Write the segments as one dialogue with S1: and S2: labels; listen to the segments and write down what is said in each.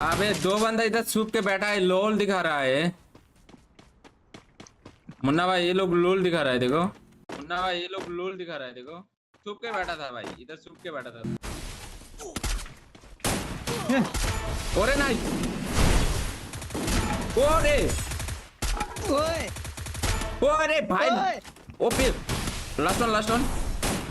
S1: अबे दो बंदा इधर छुप के बैठा है लोल दिखा रहा है। मुन्ना भाई ये लोग लोल दिखा रहा है देखो। मुन्ना भाई ये लोग लोल दिखा रहा है देखो। छुप के बैठा था भाई इधर छुप के बैठा था। ओरे नाइस। ओरे।
S2: ओए।
S1: ओरे भाई। OP last one last one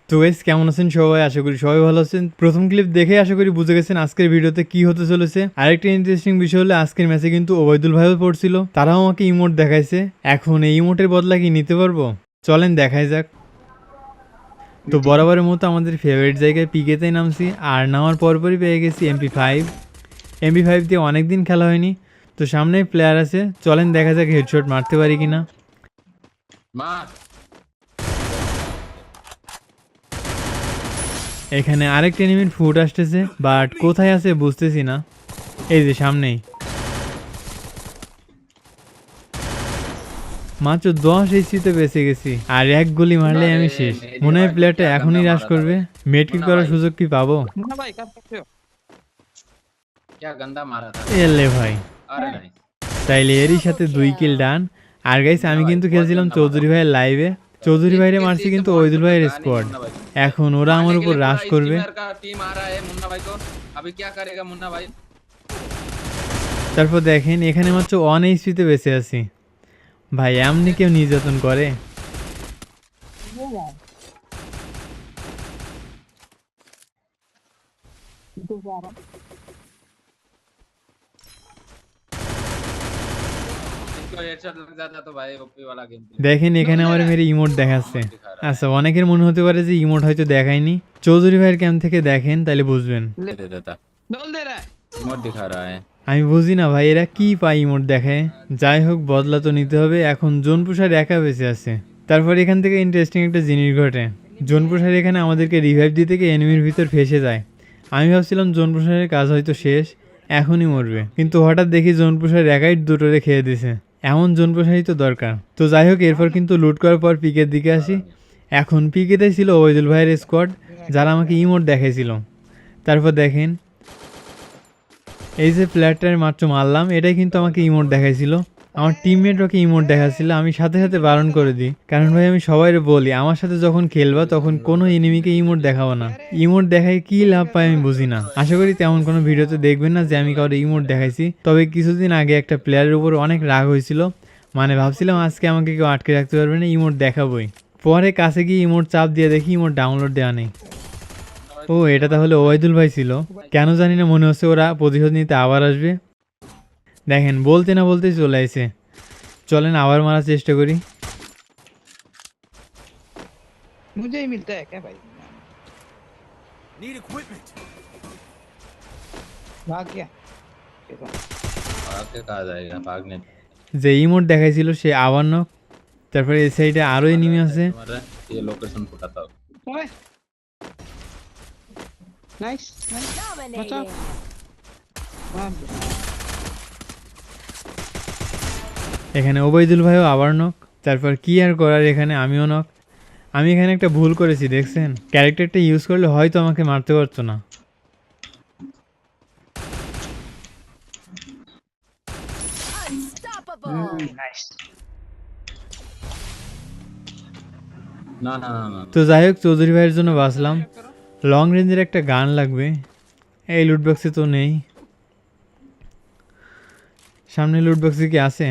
S3: তো গাইস কেমন আছেন সবাই? আশা করি সবাই ভালো আছেন। প্রথম ক্লিপ দেখে আশা করি বুঝে গেছেন আজকের ভিডিওতে কি হতে চলেছে। আরেকটা ইন্টারেস্টিং বিষয় হলো, আজকের ম্যাচে কিন্তু ওবায়দুল ভাইও পড়ছিল। তারাও আমাকে ইমোট দেখাইছে। এখন এই ইমোটের বদলা কি নিতে পারব? চলেন, দেখাই যাক। তো বরাবরের মতো আমাদের ফেভারিট জায়গায় পিকেতেই নামছি। আর নামার পরপরই পেয়ে গেছি এমপি ফাইভ এমপি ফাইভ দিয়ে অনেক দিন খেলা হয়নি। তো সামনে প্লেয়ার আছে। চলেন, দেখা যাক হেডশট মারতে পারি কিনা।
S1: मार
S3: এখানে আরেকটা এনিমির ফুট আসতেছে বাট কোথায় আছে বুঝতেছি না। এই যে সামনেই। মাত্র দশ এসিতে বেঁচে গেছি আর এক গুলি মারলে আমি শেষ। মনে হয় প্লেয়ারটা এখনই হ্রাস করবে। মেট্রিক করার সুযোগ কি পাবো? এলে ভাই তাইলে এরই সাথে দুই কিল ডান আর গাইস আমি কিন্তু খেলছিলাম চৌধুরী ভাইয়ের লাইভে চৌধুরী ভাইরে মারছে কিন্তু ওইদুল ভাইয়ের স্কোয়াড এখন ওরা আমার উপর রাস করবে। তারপর দেখেন এখানে মাত্র ওয়ান এইচপিতে বেঁচে আছি। ভাই এমনি কেউ নির্যাতন করে। দেখেন এখানে আমার মেরে ইমোট দেখাচ্ছে। আচ্ছা অনেকের মনে হতে পারে যে ইমোট হয়তো দেখায়নি। চৌধুরী ভাইয়ের ক্যাম্প থেকে দেখেন তাহলে বুঝবেন। আমি বুঝি না ভাই এরা কি পাই ইমোট দেখে যাই হোক বদলা তো নিতে হবে। এখন জোনপুষার একা বেঁচে আছে। তারপর এখান থেকে ইন্টারেস্টিং একটা জিনিস ঘটে। জোনপুষার এখানে আমাদেরকে রিভাইভ দিতে গিয়ে এনিমির ভিতর ফেসে যায়। আমি ভাবছিলাম জোনপুষারের কাজ হয়তো শেষ এখনই মরবে। কিন্তু হঠাৎ দেখি জোনপুষার একাই দুটোরে খেয়ে দিছে। এমন জোন প্রসারিত দরকার। তো যাই হোক, এরপর কিন্তু লুট করার পর পিকের দিকে আসি। এখন পিকেতে ছিল ওবায়দুল ভাইয়ের স্কোয়াড যারা আমাকে ইমোট দেখাইছিল। তারপর দেখেন, এই যে প্লেয়ারটার মাত্র মারলাম, এটাই কিন্তু আমাকে ইমোট দেখাইছিল। আমার টিমমেট ওকে ইমোট দেখাচ্ছিল, আমি সাথে সাথে বারণ করে দিই। কারণ ভাই, আমি সবাই বলি, আমার সাথে যখন খেলবা তখন কোনো এনিমিকে ইমোট দেখাবো না। ইমোট দেখায় কি লাভ পাই আমি বুঝি না। আশা করি তেমন কোনো ভিডিওতে দেখবেন না যে আমি কারও ইমোট দেখাইছি। তবে কিছুদিন আগে একটা প্লেয়ারের উপর অনেক রাগ হয়েছিল। মানে ভাবছিলাম আজকে আমাকে কেউ আটকে রাখতে পারবে না, ইমোট দেখাবোই। পরে কাছে গিয়ে ইমোট চাপ দিয়ে দেখি ইমোট ডাউনলোড দেওয়া নেই। ও, এটা তাহলে ওবায়দুল ভাই ছিল। কেন জানি না মনে হচ্ছে ওরা প্রতিশোধ নিতে আবার আসবে। দেখেন বলতে না বলতেই চলে আসে চলেন আবার মারার চেষ্টা করি
S2: मुझे ही मिलता है क्या भाई
S4: Need equipment.
S2: भाग गया देखो,
S1: भाग के कहा जाएगा भागने
S3: যে ইমোট দেখাইছিল সে আবার নক তারপরে এই সাইডে আরও এনিমি আছে
S1: तुम्हारा ये लोकेशन फुटाता हो
S2: ओए नाइस
S3: এখানে ওবায়দুল ভাইও আবার নক তারপর কি আর করার এখানে আমিও নক আমি এখানে একটা ভুল করেছি দেখছেন? ক্যারেক্টারটা ইউজ করলে হয়তো আমাকে মারতে পারতো না। তো যাই হোক চৌধুরী ভাইয়ের জন্য বাঁচলাম। লং রেঞ্জের একটা গান লাগবে। এই লুটবক্সে তো নেই। সামনে লুটবক্সে কি আছে?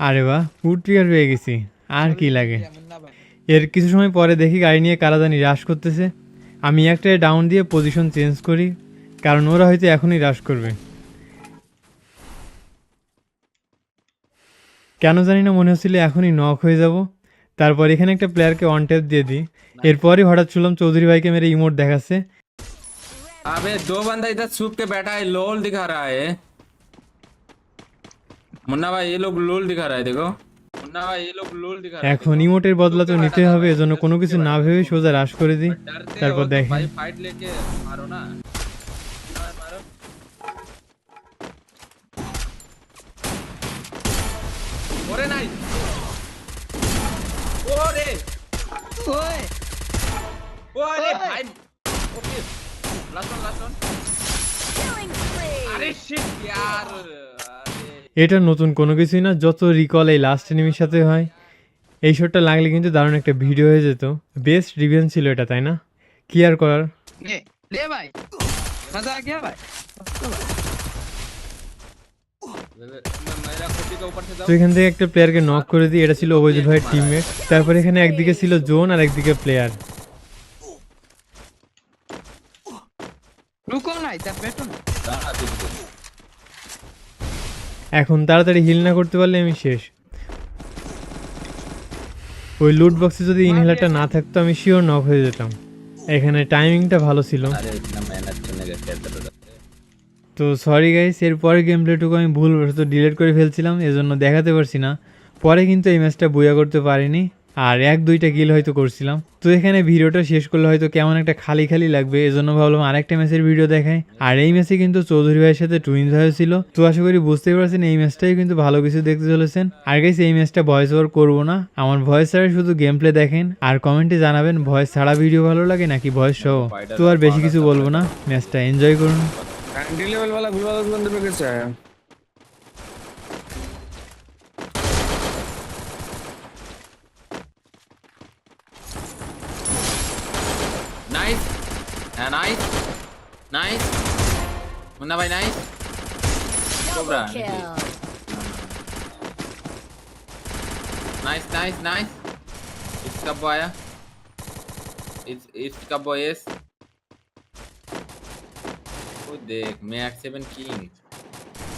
S3: আরে বাহ উড ট্রিগার পেয়ে গেছি আর কি লাগে
S2: मुन्ना भाई
S3: এর কিছু সময় পরে দেখি গাড়ি নিয়ে কারা জানি রাশ করতেছে আমি একটা ডাউন দিয়ে পজিশন চেঞ্জ করি কারণ ওরা হয়তো এখনই রাশ করবে কেন জানি না মনে হচ্ছিল এখনই নক হয়ে যাব তারপর এখানে একটা প্লেয়ারকে অন ট্যাপ দিয়ে দিই এরপরই হঠাৎ শুনলাম চৌধুরী ভাইকে মেরে ইমোট দেখাচ্ছে
S1: अबे दो बंदा इधर छुप के बैठा है लोल दिखा रहा है মুন্না ভাই এই লোক লোল দিখা রায় দেখো। মুন্না ভাই এই লোক লোল দিখা
S3: এখন ইমোটের বদলা তো নিতে হবে এজন্য কোনো কিছু না ভেবে সোজা রাশ করে
S1: দি
S3: তারপর
S1: দেখ ভাই ফাইট লেকে
S5: মারো না।
S1: আরে শিট यार
S3: এটা নতুন কোনো কিছুই না যত রিকল এই লাস্ট এনিমির সাথে হয় এই শটটা লাগলে কিন্তু দারুণ একটা ভিডিও হয়ে যেত বেস্ট রিভেন ছিল এটা তাই না কি আর করার
S2: ले ले भाई मजा आ गया भाई
S1: मैं मेरा खुद के ऊपर से
S3: তো
S1: जाओ
S3: এখান থেকে একটা প্লেয়ারকে নক করে দিই এটা ছিল অবৈধ ভাইয়ের টিমমেট তারপর এখানে একদিকে ছিল জোন আর একদিকে প্লেয়ার
S2: रुको ना इधर बैठो ना
S1: दाना दे दो।
S3: এখন তাড়াতাড়ি হিল না করতে পারলে আমি শেষ। ওই লুট বক্সে যদি ইনহেলারটা না থাকতো আমি শিওর নক হয়ে যেতাম। এখানে টাইমিংটা ভালো ছিল। তো সরি গাইস এরপরে গেম প্লেটুকু আমি ভুলবশত ডিলিট করে ফেলছিলাম এজন্য দেখাতে পারছি না। পরে কিন্তু এই ম্যাচটা বইয়া করতে পারিনি। আর এক দুইটা কিল হয়তো করছিলাম। তো এখানে ভিডিওটা শেষ করলে হয়তো কেমন একটা খালি খালি লাগবে, এজন্য ভাবলাম আরেকটা ম্যাচের ভিডিও দেখাই। আর এই ম্যাচে কিন্তু চৌধুরী ভাইয়ের সাথে টুইন্স ভাইও ছিল। তো আশা করি বুঝতেই পারছেন, এই ম্যাচটাই কিন্তু ভালো কিছু দেখতে চলেছেন। আর গাইস এই ম্যাচটা ভয়েস ওভার করব না। আমার ভয়েস ছাড়া শুধু গেম প্লে দেখেন। আর কমেন্টে জানাবেন ভয়েস ছাড়া ভিডিও ভালো লাগে নাকি ভয়েস সহ তো আর বেশি কিছু বলব না। ম্যাচটা এনজয় করুন।
S1: Nice nice nice Munna Bhai nice cobra nice nice nice it's कब आया इट्स इट्स कब बॉयस ओ देख मैक 7 किंग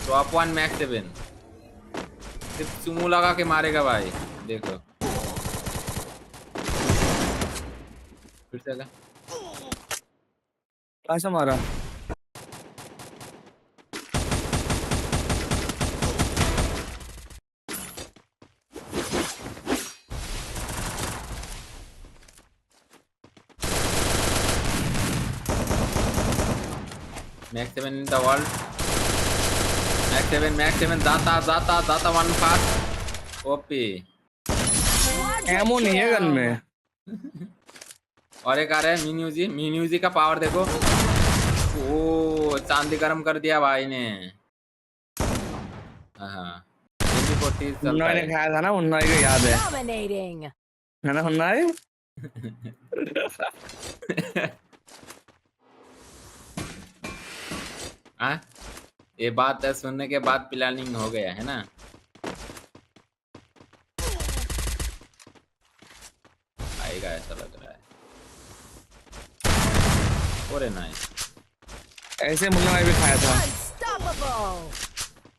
S1: टॉप 1 मैक 7 सिर्फ़ सुमो लगा के मारेगा भाई। देखो। फिर से लगा
S5: ऐसा मारा
S1: Max 7 in the world. Max 7, Max 7, Data, Data, Data one fast. OP.
S5: Ammo नहीं है गन में
S1: और एक आ रहा है मिन्यूजी। मिन्यूजी का पावर देखो। ओ चांदी गरम कर दिया भाई ने। हाँ।
S5: ने खाया था ना मुन्ना को याद है। है ना मुन्ना है?
S1: ये बात है सुनने के बाद प्लानिंग हो गया है ना? आएगा ऐसा लग ओरे नाइस
S5: ऐसे मुन्ना मैं भी खाया था.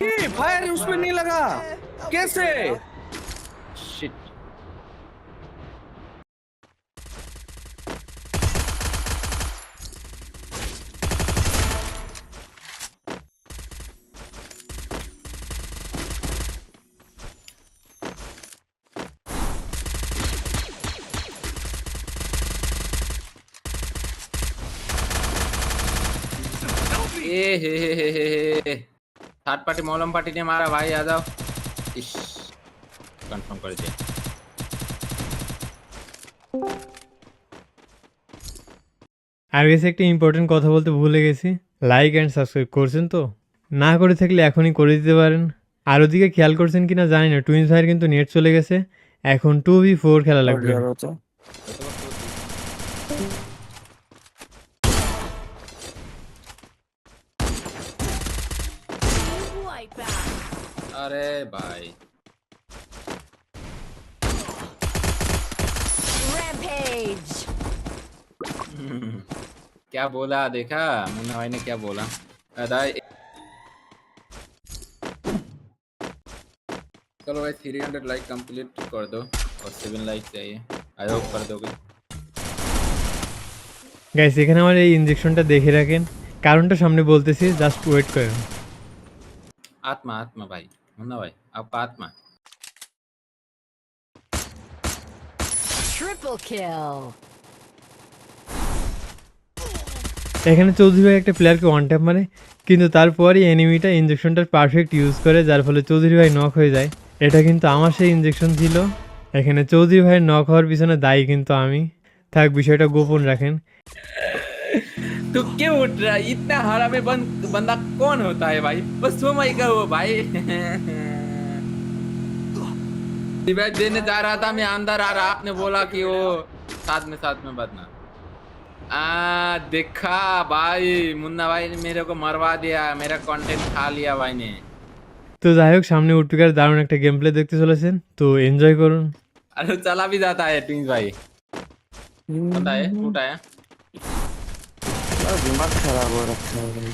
S5: ये फायर उस नहीं लगा। कैसे?
S1: ए हे हे हे हे हे थर्ड पार्टी मौलम पार्टी ने मारा भाई आ जाओ इश कंफर्म कर दिया
S3: আর গেছে একটা ইম্পর্টেন্ট কথা বলতে ভুলে গেছি লাইক অ্যান্ড সাবস্ক্রাইব করছেন তো না করে থাকলে এখনই করে দিতে পারেন আর ওদিকে খেয়াল করছেন কিনা জানি না টুইন্স ভাইয়ের কিন্তু নেট চলে গেছে এখন টু ভি ফোর খেলা লাগবে
S6: out.
S1: अरे भाई
S6: Rampage.
S1: क्या बोला देखा मुन्ना भाई ने क्या बोला अरे चलो भाई थ्री हंड्रेड लाइक कंप्लीट कर दो और सेवन लाइक चाहिए आई होप कर दोगे
S3: গাইস এখানে আমার এই ইঞ্জেকশনটা দেখে রাখেন কারণটা সামনে বলতেছি জাস্ট ওয়েট করেন
S1: आत्मा आत्मा भाई Onda
S6: vai? A
S3: এখানে চৌধুরী ভাই একটা প্লেয়ারকে ওয়ান ট্যাপ মানে কিন্তু তারপরই এনিমিটা ইঞ্জেকশনটা পারফেক্ট ইউজ করে যার ফলে চৌধুরী ভাই নক হয়ে যায়। এটা কিন্তু আমার সেই ইঞ্জেকশন ছিল। এখানে চৌধুরী ভাইয়ের নক হওয়ার পিছনে দায়ী কিন্তু আমি। থাক বিষয়টা গোপন রাখেন।
S1: तू क्यों उठ रहा है इतना हरा में बंद बंदा कौन होता है भाई बस तुम ही कहो भाई रिवाइव देने जा रहा था मैं अंदर आ रहा आपने बोला कि वो साथ में साथ में बदना आ देखा भाई मुन्ना भाई ने मेरे को मरवा दिया मेरा कंटेंट खा लिया भाई ने
S3: তো যাই হোক সামনে উঠপিকার দারুণ একটা গেম প্লে দেখতে চলেছেন তো এনজয় করুন
S1: अरे चला भी जाता है ट्विंस भाई पता है टूटा है
S5: यार दिमाग खराब हो रखा है भाई.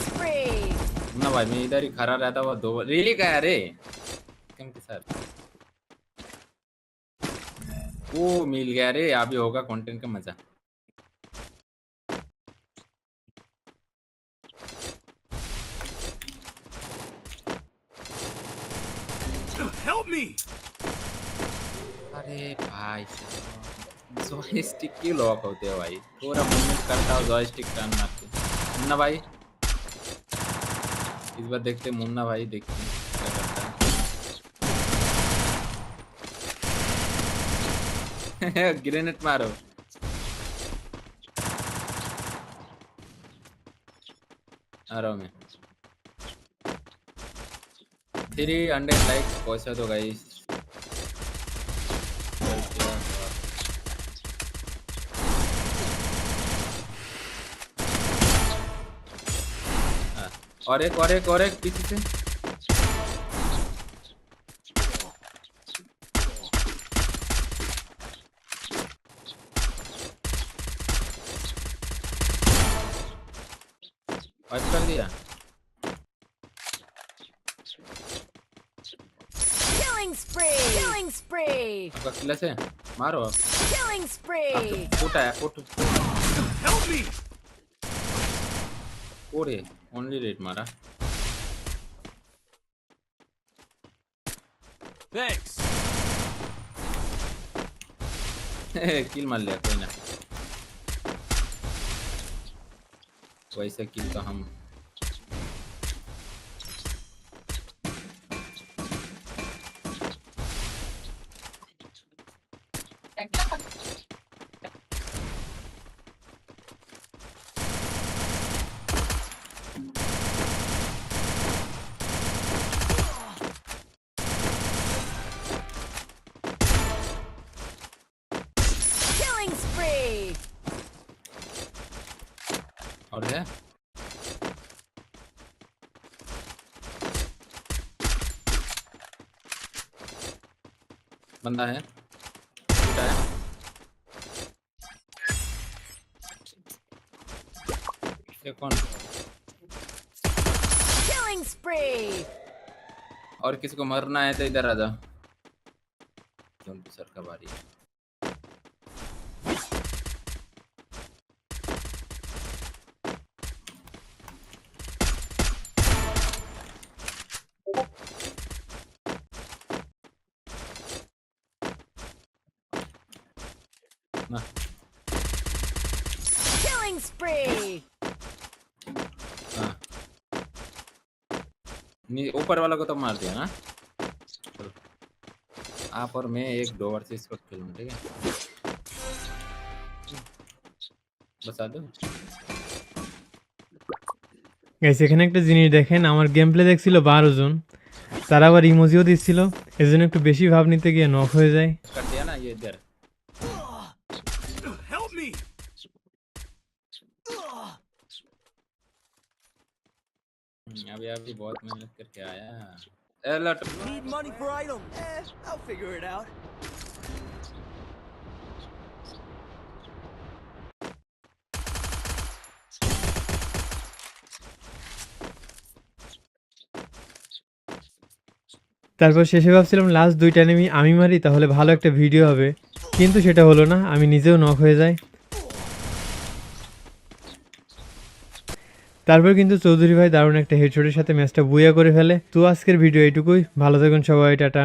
S1: मुन्ना भाई मैं इधर ही खड़ा रहता हुआ दो रियली क्या है रे किम के साथ वो मिल गया रे अभी होगा कंटेंट का मज़ा
S4: Help me!
S1: अरे भाई जॉयस्टिक क्यों लॉक होते हैं भाई। थोड़ा मूवमेंट करता हो जॉयस्टिक टर्न मारते। मुन्ना भाई। इस बार देखते मुन्ना भाई देखते क्या ग्रेनेड मारो। आ रहा मैं। थ्री हंड्रेड लाइक पहुँचा तो गाइस और एक और एक और एक पीछे से कर दिया
S6: Killing spree. Killing spree.
S1: आपका किला से मारो आप
S6: Killing spree.
S1: फूटा है फूट
S4: Help me!
S1: ओरे ओनली रेट मारा।
S4: थैंक्स
S1: किल मार लिया कोई ना वैसे किल तो हम बंदा है। कौन?
S6: Killing spree.
S1: और किसी को मरना है तो इधर आ जॉम्बी सर का बारी है। ना
S6: Killing spree.
S1: हाँ नी- ऊपर वाला को तो मार दिया ना चलो आप और मैं एक दो ओवर से इसको खेलूँ ठीक है बता दो
S3: গাইস এখানে একটা জিনিস দেখেন আমার গেম প্লে দেখছিল বারো জন তারা আবার ইমোজিও দিচ্ছিল এজন্য একটু বেশি ভাব নিতে গিয়ে নক হয়ে যায়
S1: अभी अभी बहुत मेहनत करके आया ए लट
S4: Need money for item. Eh, I'll figure it out.
S3: তারপর শেষে ভাবছিলাম লাস্ট দুইটা নেমি আমি মারি তাহলে ভালো একটা ভিডিও হবে কিন্তু সেটা হলো না আমি নিজেও নক হয়ে যাই তারপর কিন্তু চৌধুরী ভাই দারুণ একটা হেডশটের সাথে ম্যাচটা বুয়া করে ফেলে। তো আজকের ভিডিও এইটুকুই। ভালো থাকুন সবাই, টাটা।